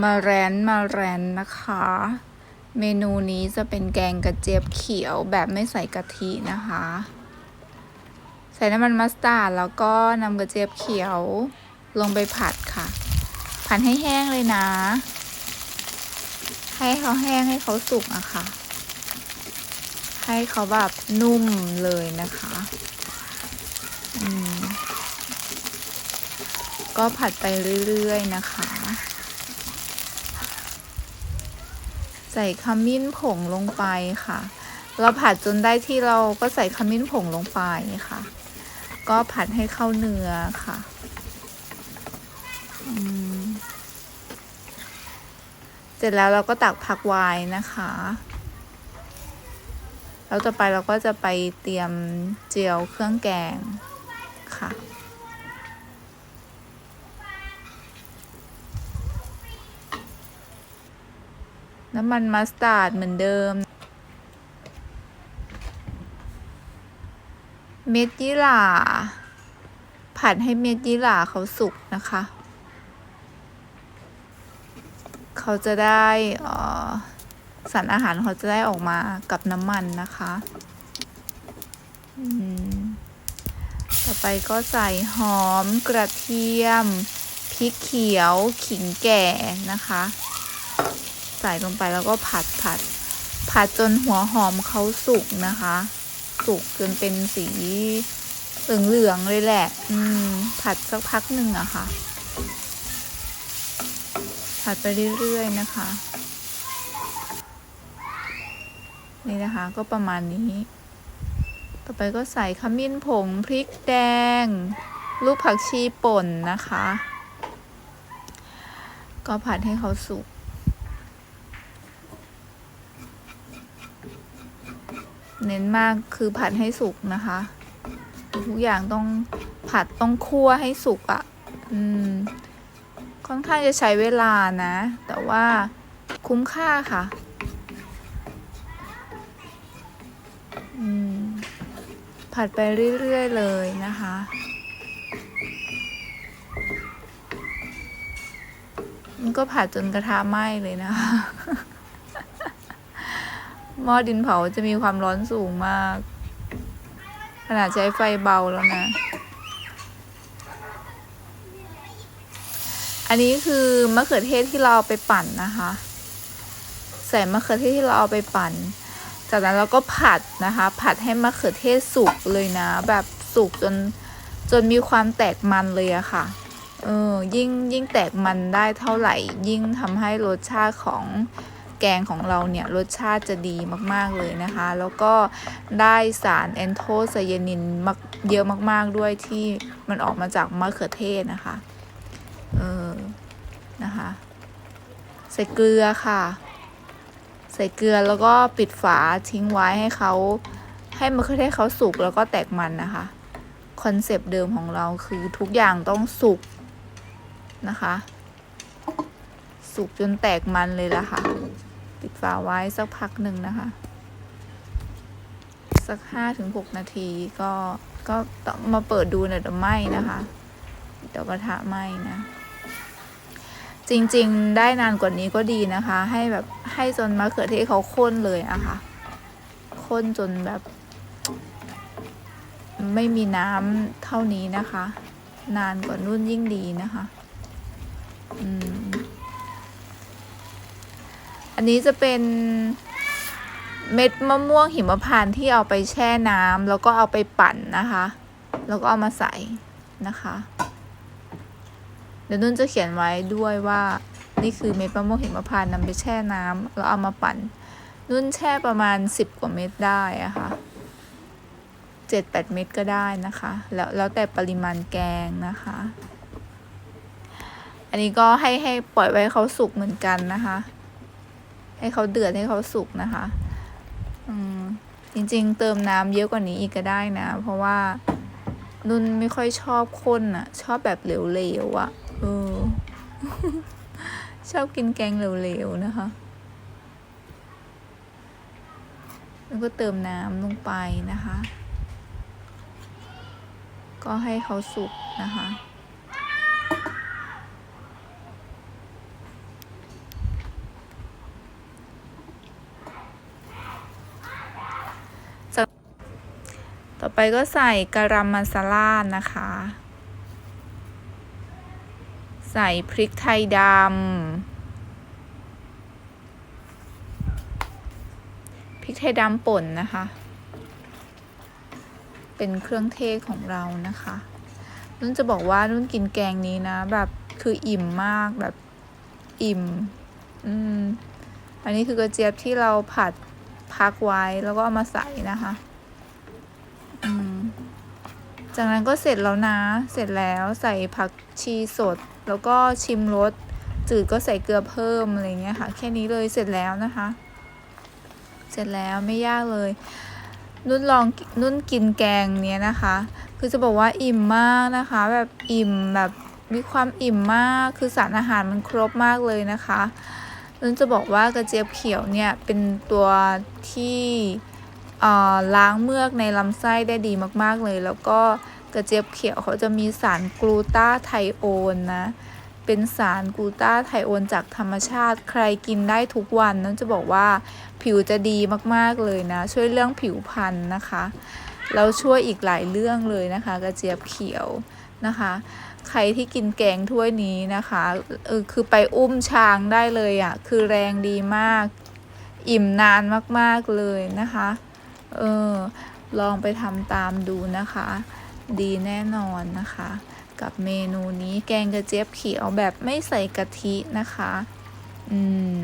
มาแรนมาแรนนะคะ เมนูนี้จะเป็นแกงกระเจี๊ยบเขียวแบบไม่ใส่กะทินะคะ ใส่น้ำมันมัสตาร์ดแล้วก็นำกระเจี๊ยบเขียวลงไปผัดค่ะ ผัดให้แห้งเลยนะ ให้เขาแห้งให้เขาสุกอะค่ะ ให้เขาแบบนุ่มเลยนะคะอืมก็ผัดไปเรื่อยๆนะคะ ใส่ขมิ้นผงลงไปค่ะ เราผัดจนได้ที่เราก็ใส่ขมิ้นผงลงไปค่ะ ก็ผัดให้เข้าเนื้อค่ะเสร็จแล้วเราก็ตักผักไว้นะคะ แล้วต่อไปเราก็จะไปเตรียมเจียวเครื่องแกงค่ะ น้ำมันมัสตาร์ดเหมือนเดิม เม็ดยี่หร่า ผัดให้เม็ดยี่หร่าเขาสุกนะคะ เขาจะได้สารอาหารเขาจะได้ออกมากับน้ำมันนะคะต่อไปก็ใส่หอมกระเทียม พริกเขียวขิงแก่นะคะ ใส่ลงไปแล้วก็ผัดผัด ผัดจนหัวหอมเขาสุกนะคะ สุกจนเป็นสีเหลืองๆเลยแหละ อืม ผัดสักพักหนึ่งอะค่ะ ผัดไปเรื่อยๆนะคะ นี่นะคะก็ประมาณนี้ ต่อไปก็ใส่ขมิ้นผงพริกแดง ลูกผักชีป่นนะคะ ก็ผัดให้เขาสุก เน้นมากคือผัดให้สุกนะคะ ทุกอย่างต้องผัดต้องคั่วให้สุกอะ่ะ อืม ค่อนข้างจะใช้เวลานะ แต่ว่าคุ้มค่าค่ะ อืม ผัดไปเรื่อยๆเลยนะคะมันก็ผัดจนกระทะไหม้เลยนะคะ หม้อดินเผาจะมีความร้อนสูงมาก ขนาดใช้ไฟเบาแล้วนะ อันนี้คือมะเขือเทศที่เราเอาไปปั่นนะคะ ใส่มะเขือเทศที่เราเอาไปปั่น จากนั้นเราก็ผัดนะคะ ผัดให้มะเขือเทศสุกเลยนะ แบบสุกจนจนมีความแตกมันเลยอะค่ะ เออ ยิ่งยิ่งแตกมันได้เท่าไหร่ ยิ่งทำให้รสชาติของ แกงของเราเนี่ยรสชาติจะดีมากๆเลยนะคะ แล้วก็ได้สารแอนโทไซยานินเยอะมากๆด้วยที่มันออกมาจากมะเขือเทศนะคะ เออ นะคะ ใส่เกลือค่ะ ใส่เกลือแล้วก็ปิดฝาทิ้งไว้ให้เขาให้มะเขือเทศเขาสุกแล้วก็แตกมันนะคะคอนเซปต์เดิมของเราคือทุกอย่างต้องสุกนะคะ สุกจนแตกมันเลยละค่ะ ปิดฝาไว้สักพักหนึ่งนะคะ สักห้าถึงหกนาทีก็ก็ต้องมาเปิดดูหน่อยเดี๋ยวไหม้นะคะเดี๋ยวกระทะไหม้นะ จริงๆได้นานกว่านี้ก็ดีนะคะ ให้แบบให้จนมะเขือเทศเขาข้นเลยอะค่ะข้นจนแบบ ไม่มีน้ำเท่านี้นะคะ นานกว่านุ่นยิ่งดีนะคะ อืม นนี้จะเป็นเม็ดมะม่วงหิมพานต์ที่เอาไปแช่น้ำแล้วก็เอาไปปั่นนะคะ แล้วก็เอามาใส่นะคะ เดี๋ยวนุ่นจะเขียนไว้ด้วยว่า นี่คือเม็ดมะม่วงหิมพานต์นำไปแช่น้ำแล้วเอามาปั่น นุ่นแช่ประมาณสิบกว่าเม็ดได้อะค่ะเจ็ดแปดเม็ดก็ได้นะคะ แล้วแล้วแต่ปริมาณแกงนะคะ อันนี้ก็ให้ให้ปล่อยไว้เขาสุกเหมือนกันนะคะ ให้เขาเดือดให้เขาสุกนะคะอืมจริงๆ เติมน้ำเยอะกว่านี้อีกก็ได้นะ เพราะว่านุ่นไม่ค่อยชอบข้นอะชอบแบบเหลวๆอะเออ ชอบกินแกงเหลวๆนะคะ แล้วก็เติมน้ำลงไปนะคะ ก็ให้เขาสุกนะคะ ต่อไปก็ใส่กะรัมมัสลานะคะ ใส่พริกไทยดำพริกไทยดำป่นนะคะ เป็นเครื่องเทศของเรานะคะ นุ่นจะบอกว่านุ่นกินแกงนี้นะแบบคืออิ่มมากแบบอิ่ม อืม อันนี้คือกระเจี๊ยบที่เราผัดพักไว้แล้วก็เอามาใส่นะคะ จากนั้นก็เสร็จแล้วนะ เสร็จแล้วใส่ผักชีสด แล้วก็ชิมรสจืดก็ใส่เกลือเพิ่มอะไรเงี้ยค่ะ แค่นี้เลยเสร็จแล้วนะคะ เสร็จแล้วไม่ยากเลย นุ่นลองนุ่นกินแกงเนี้ยนะคะ คือจะบอกว่าอิ่มมากนะคะ แบบอิ่มแบบมีความอิ่มมาก คือสารอาหารมันครบมากเลยนะคะนุ่นจะบอกว่ากระเจี๊ยบเขียวเนี่ยเป็นตัวที่ ล้างเมือกในลำไส้ได้ดีมากๆเลย แล้วก็กระเจี๊ยบเขียวเขาจะมีสารกลูตาไทโอนนะ เป็นสารกลูตาไทโอนจากธรรมชาติ ใครกินได้ทุกวันนั่นจะบอกว่าผิวจะดีมากๆเลยนะ ช่วยเรื่องผิวพรรณนะคะแล้วช่วยอีกหลายเรื่องเลยนะคะ กระเจี๊ยบเขียวนะคะ ใครที่กินแกงถ้วยนี้นะคะเออคือไปอุ้มช้างได้เลยอะ่ะคือแรงดีมาก อิ่มนานมากๆเลยนะคะ เออ ลองไปทำตามดูนะคะ ดีแน่นอนนะคะ กับเมนูนี้แกงกระเจี๊ยบเขียวแบบไม่ใส่กะทินะคะ อืม